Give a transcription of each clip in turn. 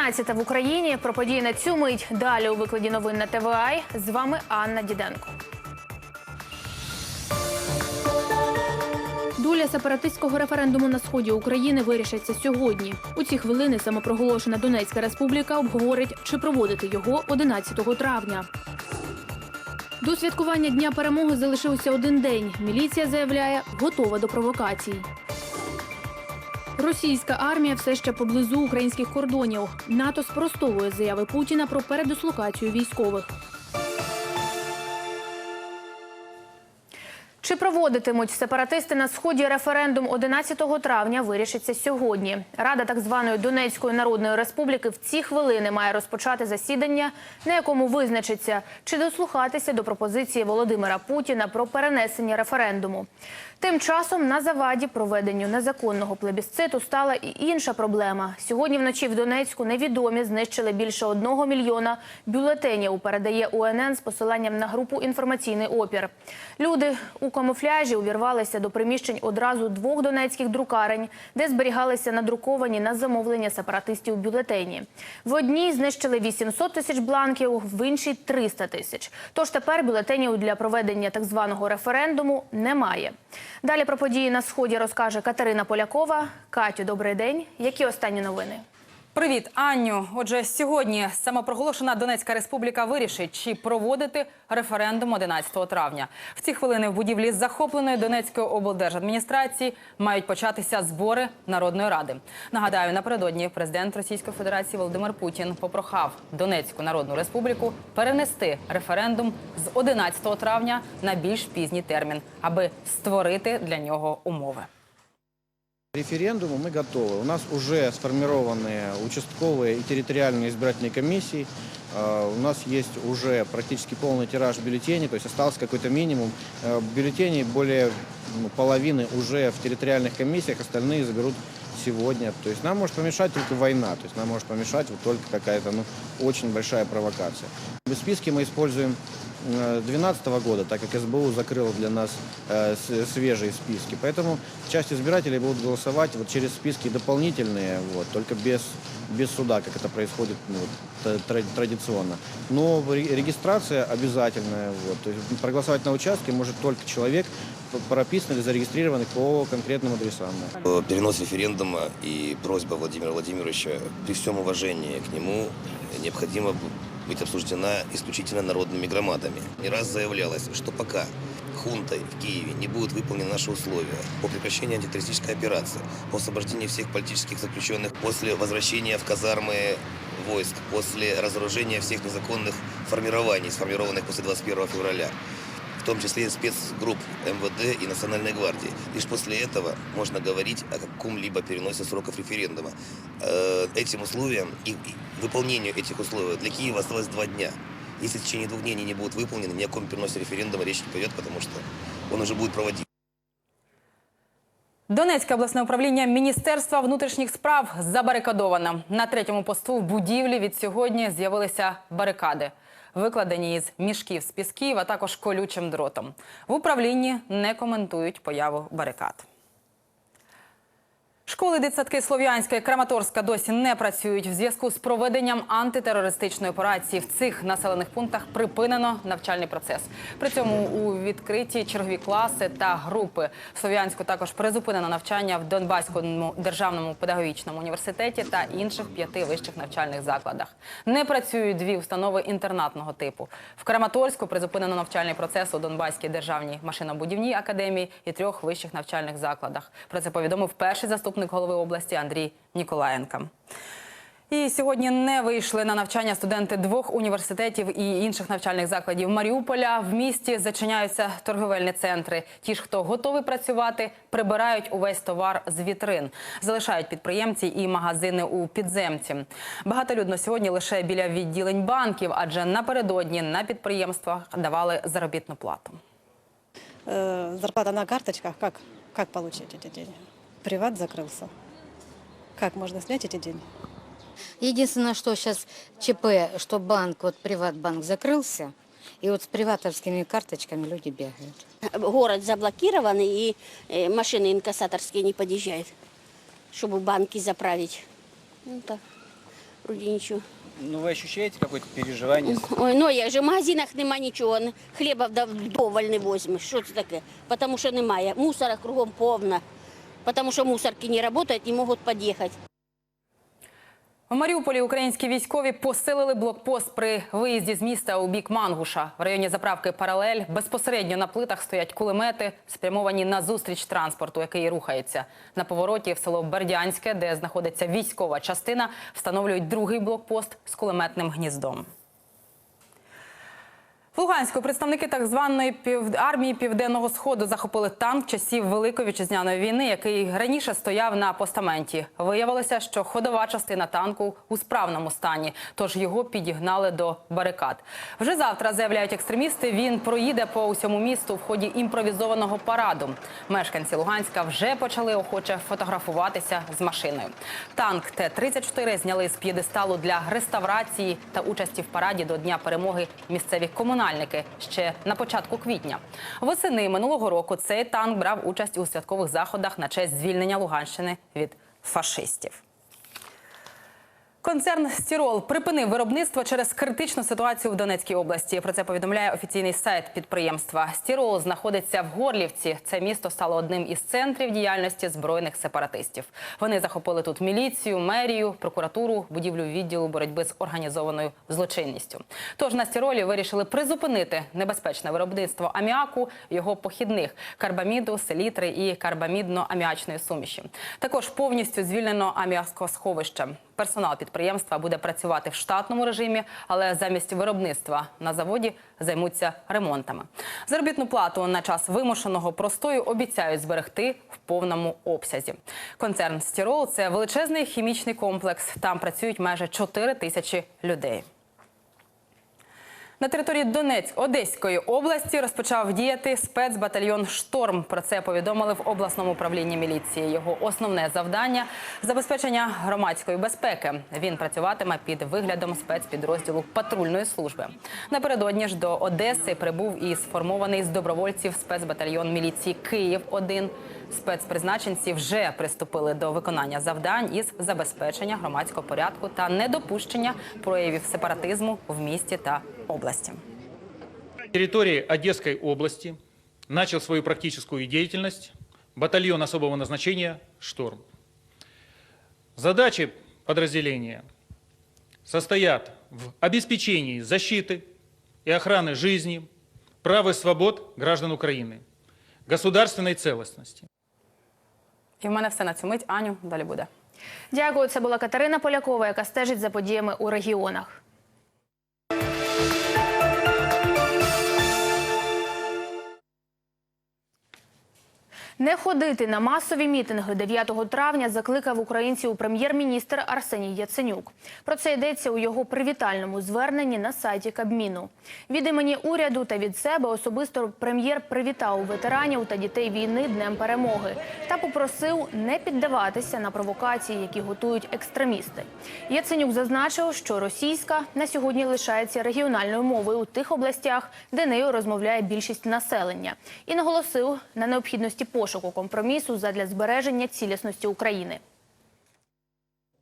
12 в Україні. Про події на цю мить далі у викладі новин на ТВА. З вами Анна Діденко. Доля сепаратистського референдуму на сході України вирішиться сьогодні. У ці хвилини самопроголошена Донецька республіка обговорить, чи проводити його 11 травня. До святкування Дня перемоги залишився один день. Міліція заявляє, готова до провокацій. Російська армія все ще поблизу українських кордонів. НАТО спростовує заяви Путіна про передислокацію військових. Чи проводитимуть сепаратисти на сході референдум 11 травня вирішиться сьогодні. Рада так званої Донецької народної республіки в ці хвилини має розпочати засідання, на якому визначиться, чи дослухатися до пропозиції Володимира Путіна про перенесення референдуму. Тим часом на заваді проведенню незаконного плебісциту стала і інша проблема. Сьогодні вночі в Донецьку невідомі знищили більше одного мільйона бюлетенів. Передає УНН з посиланням на групу інформаційний опір. Люди у камуфляжі увірвалися до приміщень одразу двох донецьких друкарень, де зберігалися надруковані на замовлення сепаратистів бюлетені. В одній знищили 800 тисяч бланків, в іншій 300 тисяч. Тож тепер бюлетенів для проведення так званого референдуму немає. Далі про події на сході розкаже Катерина Полякова. Катю, добрий день. Які останні новини? Привіт, Анню. Отже, сьогодні самопроголошена Донецька республіка вирішить, чи проводити референдум 11 травня. В ці хвилини в будівлі захопленої Донецької облдержадміністрації мають початися збори Народної ради. Нагадаю, напередодні президент Російської Федерації Володимир Путін попрохав Донецьку Народну Республіку перенести референдум з 11 травня на більш пізній термін, аби створити для нього умови К референдуму мы готовы. У нас уже сформированы участковые и территориальные избирательные комиссии. Э, У нас есть уже практически полный тираж бюллетеней, то есть остался какой-то минимум. Э, Бюллетеней более ну, половины уже в территориальных комиссиях, остальные заберут сегодня. То есть нам может помешать только война, то есть нам может помешать вот только какая-то ну, очень большая провокация. В списке мы используем 2012 года, так как СБУ закрыла для нас э, свежие списки. Поэтому часть избирателей будут голосовать вот через списки дополнительные, вот, только без, без суда, как это происходит ну, традиционно. Но ре- регистрация обязательная. Вот, то есть проголосовать на участке может только человек, п- прописанный или зарегистрированный по конкретным адресам. Перенос референдума и просьба Владимира Владимировича при всем уважении к нему необходимо быть обсуждена исключительно народными громадами. Не раз заявлялось, что пока хунтой в Киеве не будут выполнены наши условия по прекращению антитеррористической операции, по освобождению всех политических заключенных, после возвращения в казармы войск, после разоружения всех незаконных формирований, сформированных после 21 февраля, в том числе и спецгрупп МВД и Национальной гвардии. Лишь после этого можно говорить о каком-либо переносе сроков референдума. Э, Этим условиям и и выполнению этих условий для Киева осталось два дня. Если в течение двух дней они не будут выполнены, ни о каком переносе референдума речь не пойдет, потому что он уже будет проводить. Донецьке обласне управління Міністерства внутрішніх справ забарикадовано. На третьому посту в будівлі від сьогодні з'явилися барикади, викладені із мішків з пісків, а також колючим дротом. В управлінні не коментують появу барикад. Школи дитсадки Слов'янська і Краматорська досі не працюють. В зв'язку з проведенням антитерористичної операції в цих населених пунктах припинено навчальний процес. При цьому у відкриті чергові класи та групи. В Слов'янську також призупинено навчання в Донбаському державному педагогічному університеті та інших п'яти вищих навчальних закладах. Не працюють дві установи інтернатного типу. В Краматорську призупинено навчальний процес у Донбаській державній машинобудівній академії і трьох вищих навчальних закладах. Про це повідомив перший заступник голови області Андрій Ніколаєнка. І сьогодні не вийшли на навчання студенти двох університетів і інших навчальних закладів Маріуполя. В місті зачиняються торговельні центри. Ті ж, хто готовий працювати, прибирають увесь товар з вітрин, залишають підприємці і магазини у підземці. Багатолюдно сьогодні лише біля відділень банків, адже напередодні на підприємствах давали заробітну плату. Э, зарплата на карточках, как, как получить эти деньги? Приват закрылся. Как можно снять эти деньги? Единственное, что сейчас ЧП, что банк, вот Приватбанк закрылся, и вот с приватовскими карточками люди бегают. город заблокированный и э, машины инкассаторские не подъезжают, чтобы банки заправить. Ну, так. вроде ничего. Ну, вы ощущаете какое-то переживание? Ой, ну як же в магазинах нема нічого, н- хліба вда- вдоволь не возьмеш. Що це таке? Тому що немає. Мусора кругом повно. Тому що мусорки не працюють і можуть під'їхати. У Маріуполі українські військові посилили блокпост при виїзді з міста у бік Мангуша. В районі заправки Паралель безпосередньо на плитах стоять кулемети, спрямовані на зустріч транспорту, який рухається. На повороті в село Бердянське, де знаходиться військова частина, встановлюють другий блокпост з кулеметним гніздом. В Луганську представники так званої пів... армії Південного Сходу захопили танк часів Великої вітчизняної війни, який раніше стояв на постаменті. Виявилося, що ходова частина танку у справному стані, тож його підігнали до барикад. Вже завтра заявляють екстремісти. Він проїде по усьому місту в ході імпровізованого параду. Мешканці Луганська вже почали охоче фотографуватися з машиною. Танк Т-34 зняли з п'єдесталу для реставрації та участі в параді до Дня перемоги місцеві комунальники ще на початку квітня. Восени минулого року цей танк брав участь у святкових заходах на честь звільнення Луганщини від фашистів. Концерн Стірол припинив виробництво через критичну ситуацію в Донецькій області. Про це повідомляє офіційний сайт підприємства. Стірол знаходиться в Горлівці. Це місто стало одним із центрів діяльності збройних сепаратистів. Вони захопили тут міліцію, мерію, прокуратуру, будівлю відділу боротьби з організованою злочинністю. Тож на Стіролі вирішили призупинити небезпечне виробництво аміаку, його похідних карбаміду, селітри і карбамідно-аміачної суміші. Також повністю звільнено аміаскосховище. Персонал підприємства буде працювати в штатному режимі, але замість виробництва на заводі займуться ремонтами. Заробітну плату на час вимушеного простою обіцяють зберегти в повному обсязі. Концерн Стірол це величезний хімічний комплекс. Там працюють майже 4 тисячі людей. На території Донецьк Одеської області розпочав діяти спецбатальйон Шторм. Про це повідомили в обласному управлінні міліції. Його основне завдання забезпечення громадської безпеки. Він працюватиме під виглядом спецпідрозділу патрульної служби. Напередодні ж до Одеси прибув і сформований з добровольців спецбатальйон міліції Київ 1 Спецпризначенці вже приступили до виконання завдань із забезпечення громадського порядку та недопущення проявів сепаратизму в місті та області. На территории Одесской области начал свою практическую деятельность батальон особого назначения «Шторм». Задачи подразделения состоят в обеспечении защиты и охраны жизни, прав и свобод граждан Украины, государственной целостности. І в мене все на цю мить. Аню, далі буде. Дякую. Це була Катерина Полякова, яка стежить за подіями у регіонах. Не ходити на масові мітинги 9 травня закликав українців прем'єр-міністр Арсеній Яценюк. Про це йдеться у його привітальному зверненні на сайті Кабміну. Від імені уряду та від себе особисто прем'єр привітав ветеранів та дітей війни Днем перемоги та попросив не піддаватися на провокації, які готують екстремісти. Яценюк зазначив, що російська на сьогодні лишається регіональною мовою у тих областях, де нею розмовляє більшість населення, і наголосив на необхідності пошуку компромісу задля збереження цілісності України.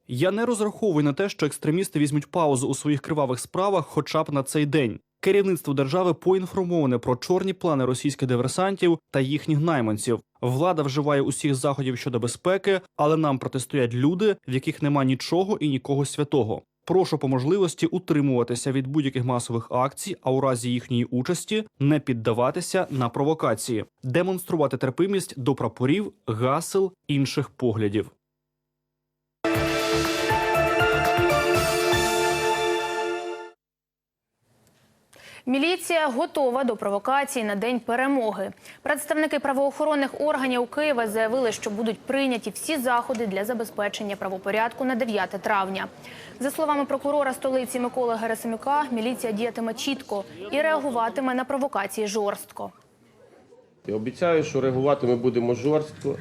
Я не розраховую на те, що екстремісти візьмуть паузу у своїх кривавих справах хоча б на цей день. Керівництво держави поінформоване про чорні плани російських диверсантів та їхніх найманців. Влада вживає усіх заходів щодо безпеки, але нам протистоять люди, в яких нема нічого і нікого святого. Прошу по можливості утримуватися від будь-яких масових акцій, а у разі їхньої участі не піддаватися на провокації, демонструвати терпимість до прапорів, гасел, інших поглядів. Міліція готова до провокацій на день перемоги. Представники правоохоронних органів Києва заявили, що будуть прийняті всі заходи для забезпечення правопорядку на 9 травня. За словами прокурора столиці Миколи Герасимюка, міліція діятиме чітко і реагуватиме на провокації жорстко. Я обіцяю, що реагувати ми будемо жорстко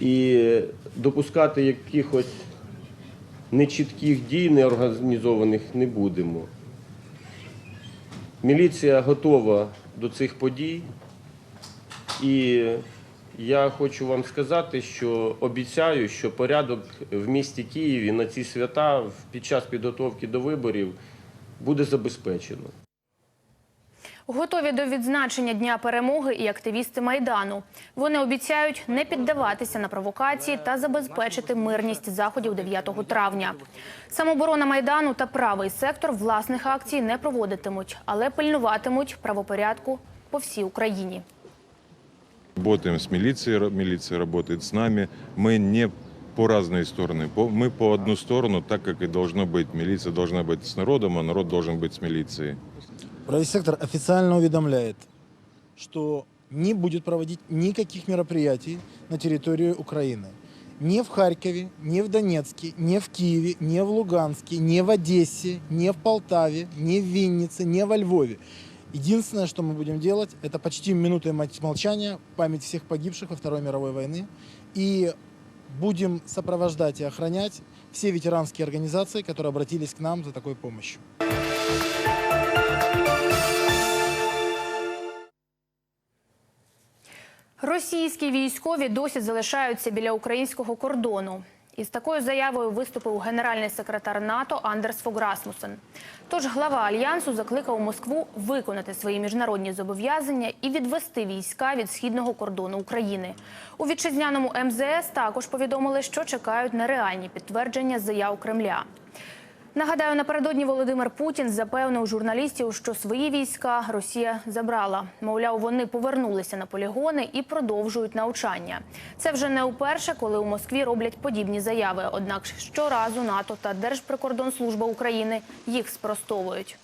і допускати якихось нечітких дій, неорганізованих не будемо. Міліція готова до цих подій і Я хочу вам сказати, що обіцяю, що порядок в місті Києві на ці свята під час підготовки до виборів буде забезпечено. Готові до відзначення Дня перемоги і активісти Майдану. Вони обіцяють не піддаватися на провокації та забезпечити мирність заходів 9 травня. Самоборона Майдану та правий сектор власних акцій не проводитимуть, але пильнуватимуть правопорядку по всій Україні. Работаем с милицией, ра- милиция работает с нами. Мы не по разные стороны. По- Мы по одну сторону, так как и должно быть. Милиция должна быть с народом, а народ должен быть с милицией. Правый официально уведомляет, что не будет проводить никаких мероприятий на территории Украины. Ни в Харькове, ни в Донецке, ни в Киеве, ни в Луганске, ни в Одессе, ни в Полтаве, ни в Виннице, ни во Львове. Единственное, что мы будем делать, это почтим минутой мол- молчания память всех погибших во Второй мировой войны. И будем сопровождать и охранять все ветеранские организации, которые обратились к нам за такой помощью. Російські військові досі залишаються біля українського кордону. Із такою заявою виступив генеральний секретар НАТО Андерс Фог Расмусен. Тож глава альянсу закликав Москву виконати свої міжнародні зобов'язання і відвести війська від східного кордону України. У вітчизняному МЗС також повідомили, що чекають на реальні підтвердження заяв Кремля. Нагадаю, напередодні Володимир Путін запевнив журналістів, що свої війська Росія забрала. Мовляв, вони повернулися на полігони і продовжують навчання. Це вже не вперше, коли у Москві роблять подібні заяви. Однак щоразу НАТО та Держприкордонслужба України їх спростовують.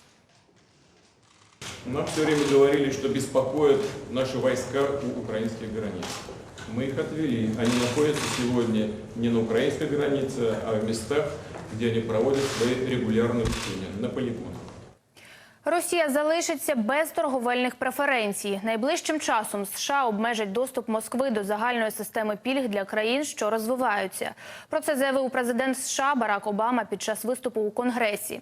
Нам все время говорили, что беспокоят наши войска у украинских границ. Мы их отвели. Они находятся сегодня не на украинской границе, а в местах, где они проводят свои регулярные учения, на полигонах. Росія залишиться без торговельних преференцій. Найближчим часом США обмежать доступ Москви до загальної системи пільг для країн, що розвиваються. Про це заявив президент США Барак Обама під час виступу у Конгресі.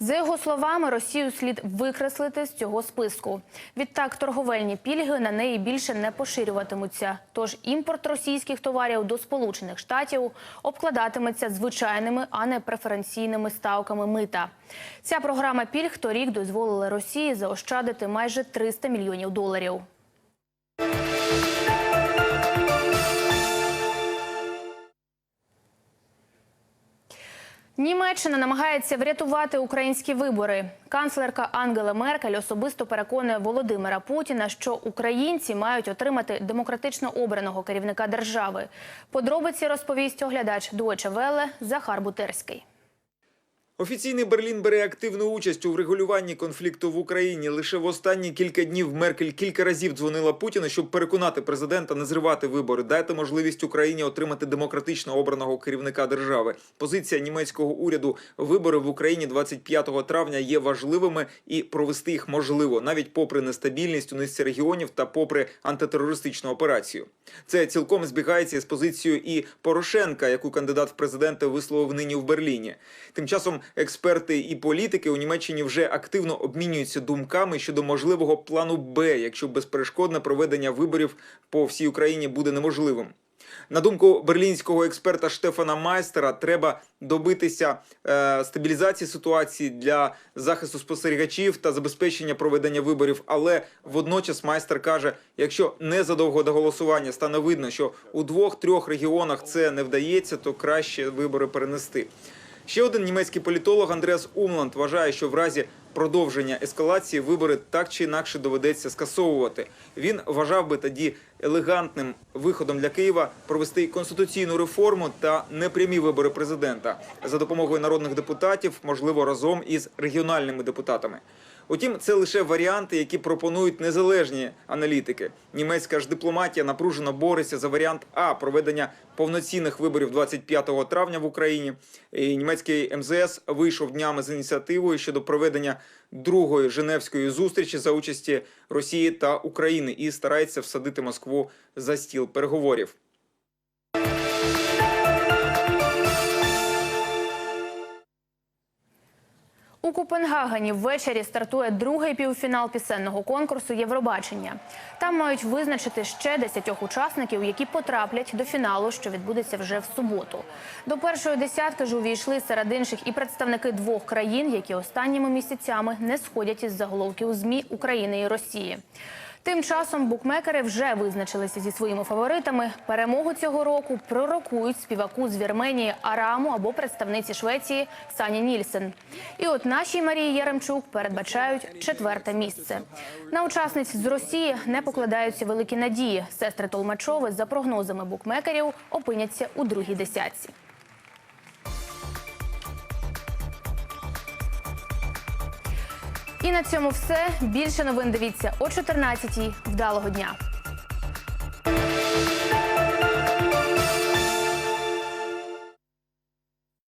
За його словами, Росію слід викреслити з цього списку. Відтак, торговельні пільги на неї більше не поширюватимуться. Тож імпорт російських товарів до Сполучених Штатів обкладатиметься звичайними, а не преференційними ставками мита. Ця програма пільг торік дозволила Росії заощадити майже 300 мільйонів доларів. Німеччина намагається врятувати українські вибори. Канцлерка Ангела Меркель особисто переконує Володимира Путіна, що українці мають отримати демократично обраного керівника держави. Подробиці розповість оглядач Deutsche Welle Захар Бутерський. Офіційний Берлін бере активну участь у врегулюванні конфлікту в Україні. Лише в останні кілька днів Меркель кілька разів дзвонила Путіну, щоб переконати президента не зривати вибори, дати можливість Україні отримати демократично обраного керівника держави. Позиція німецького уряду вибори в Україні 25 травня є важливими і провести їх можливо, навіть попри нестабільність у низці регіонів та попри антитерористичну операцію. Це цілком збігається з позицією і Порошенка, яку кандидат в президенти висловив нині в Берліні. Тим часом експерти і політики у Німеччині вже активно обмінюються думками щодо можливого плану Б, якщо безперешкодне проведення виборів по всій Україні буде неможливим. На думку берлінського експерта Штефана Майстера, треба добитися е, стабілізації ситуації для захисту спостерігачів та забезпечення проведення виборів. Але водночас майстер каже: якщо незадовго до голосування стане видно, що у двох-трьох регіонах це не вдається, то краще вибори перенести. Ще один німецький політолог Андреас Умланд вважає, що в разі продовження ескалації вибори так чи інакше доведеться скасовувати. Він вважав би тоді елегантним виходом для Києва провести конституційну реформу та непрямі вибори президента за допомогою народних депутатів, можливо, разом із регіональними депутатами. Утім, це лише варіанти, які пропонують незалежні аналітики. Німецька ж дипломатія напружено бореться за варіант А проведення повноцінних виборів 25 травня в Україні. І німецький МЗС вийшов днями з ініціативою щодо проведення другої Женевської зустрічі за участі Росії та України і старається всадити Москву за стіл переговорів. Копенгагені ввечері стартує другий півфінал пісенного конкурсу Євробачення. Там мають визначити ще десятьох учасників, які потраплять до фіналу, що відбудеться вже в суботу. До першої десятки ж увійшли серед інших і представники двох країн, які останніми місяцями не сходять із заголовків ЗМІ України і Росії. Тим часом букмекери вже визначилися зі своїми фаворитами. Перемогу цього року пророкують співаку з Вірменії Араму або представниці Швеції Сані Нільсен. І от нашій Марії Яремчук передбачають четверте місце. На учасниць з Росії не покладаються великі надії. Сестри Толмачови за прогнозами букмекерів опиняться у другій десятці. І на цьому все. Більше новин дивіться о 14-й. Вдалого дня.